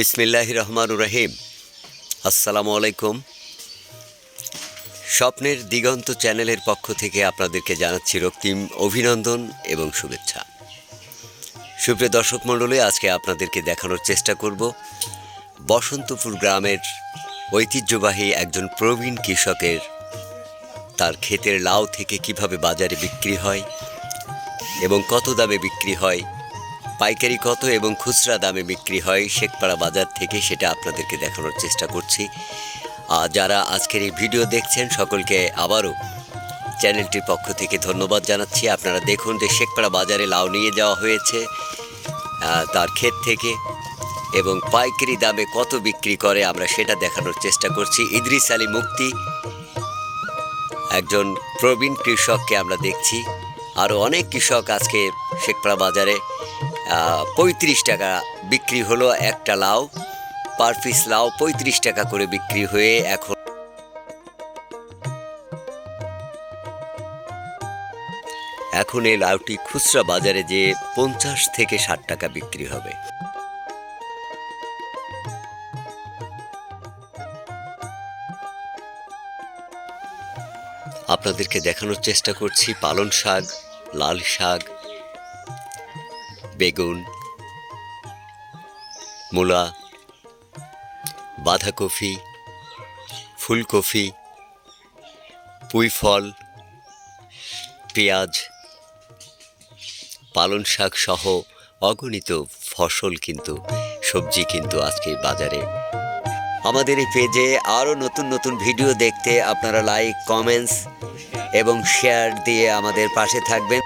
বিসমিল্লাহ রহমান রহিম। আসসালামু আলাইকুম। স্বপ্নের দিগন্ত চ্যানেলের পক্ষ থেকে আপনাদেরকে জানাচ্ছি রক্তিম অভিনন্দন এবং শুভেচ্ছা। সুপ্রিয় দর্শক মণ্ডলী, আজকে আপনাদেরকে দেখানোর চেষ্টা করব বসন্তপুর গ্রামের ঐতিহ্যবাহী একজন প্রবীণ কৃষকের তার ক্ষেতের লাউ থেকে কীভাবে বাজারে বিক্রি হয় এবং কত দামে বিক্রি হয় পাইকারি কত এবং খুচরা দামে বিক্রি হয় শেখপাড়া বাজার থেকে সেটা আপনাদেরকে দেখানোর চেষ্টা করছি। আর যারা আজকের এই ভিডিও দেখছেন, সকলকে আবারও চ্যানেলটির পক্ষ থেকে ধন্যবাদ জানাচ্ছি। আপনারা দেখুন যে শেখপাড়া বাজারে লাউ নিয়ে যাওয়া হয়েছে তার ক্ষেত থেকে, এবং পাইকারি দামে কত বিক্রি করে আমরা সেটা দেখানোর চেষ্টা করছি। ইদ্রিস আলী মুক্তি একজন প্রবীণ কৃষককে আমরা দেখছি। আরও অনেক কৃষক আজকে শেখপাড়া বাজারে পঁয়ত্রিশ টাকা বিক্রি হলো একটা লাউ। পার পিস লাউ পঁয়ত্রিশ টাকা করে বিক্রি হয়ে এখন এখন এই লাউটি খুচরা বাজারে যে পঞ্চাশ থেকে ষাট টাকা বিক্রি হবে। আপনাদেরকে দেখানোর চেষ্টা করছি পালন শাক, লাল শাক বেগুন, মূলা, বাঁধাকপি, ফুলকপি পুঁই ফল পেঁয়াজ পালন শাক সহ অগণিত ফসল কিন্তু, সবজি কিন্তু আজকে বাজারে। আমাদের এই পেজে আরও নতুন নতুন ভিডিও দেখতে আপনারা লাইক, কমেন্টস এবং শেয়ার দিয়ে আমাদের পাশে থাকবেন।